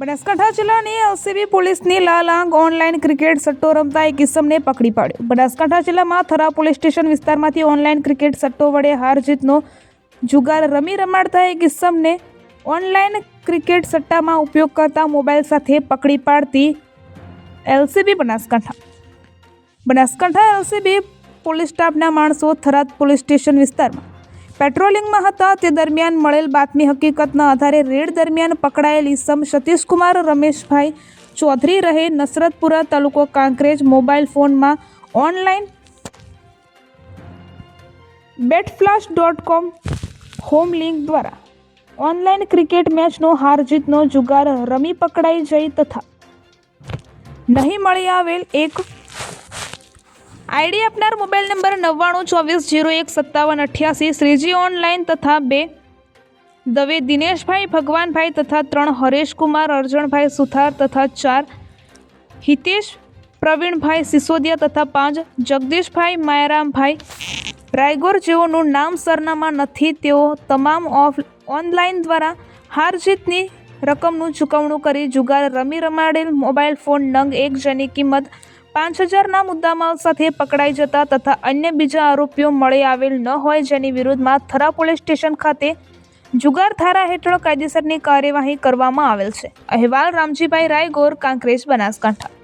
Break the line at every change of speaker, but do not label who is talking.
બનાસકાંઠા જિલ્લાની એલસીબી પોલીસની લાલાંગ online cricket સટ્ટો રમતા એક કિસ્સમને પકડી પાડ્યો. બનાસકાંઠા જિલ્લામાં થરા પોલીસ સ્ટેશન વિસ્તારમાંથી ઓનલાઈન ક્રિકેટ સટ્ટો વડે હાર જીતનો જુગાર રમી રમાડતા એક કિસ્સમને ઓનલાઈન ક્રિકેટ સટ્ટામાં ઉપયોગ કરતા મોબાઈલ સાથે પકડી પાડતી LCB Banaskantha. Banaskantha LCB police સ્ટાફના માણસો થરાદ પોલીસ સ્ટેશન વિસ્તારમાં પેટ્રોલિંગમાં હતા. તે દરમિયાન મળેલ બાતમી હકીકતના આધારે રેડ દરમિયાન પકડાયેલ ઈસમ સતીશકુમાર રમેશભાઈ ચૌધરી રહે નસરતપુરા તાલુકો કાંકરેજ મોબાઈલ ફોનમાં online. Betflash dot com home link દ્વારા ઓનલાઈન ક્રિકેટ મેચનો હાર જીતનો જુગાર રમી પકડાઈ જઈ તથા નહીં મળી આવેલ એક આઈડી આપનાર મોબાઈલ નંબર નવ્વાણું ચોવીસ જીરો એક સત્તાવન અઠ્યાસી, શ્રીજી ઓનલાઈન તથા બે. દવે દિનેશભાઈ, ભગવાનભાઈ તથા ત્રણ હરેશકુમાર, અર્જણભાઈ સુથાર તથા ચાર. હિતેશ, પ્રવીણભાઈ સિસોદિયા તથા પાંચ. જગદીશભાઈ માયરામભાઈ. રાયગોર જેઓનું નામ સરનામા નથી, તેઓ તમામ ઓફ ઓનલાઈન દ્વારા હાર જીતની રકમનું ચૂકવણું કરી જુગાર રમી રમાડેલ મોબાઈલ ફોન નંગ એક જેની કિંમત પાંચ હજારના મુદ્દામાલ સાથે પકડાઈ જતા તથા અન્ય બીજા આરોપીઓ મળી આવેલ ન હોય જેની વિરુદ્ધમાં થરા પોલીસ સ્ટેશન ખાતે જુગાર ધારા હેઠળ કાયદેસરની કાર્યવાહી કરવામાં આવેલ છે. અહેવાલ રામજીભાઈ રાયગોર, કાંકરેજ, બનાસકાંઠા.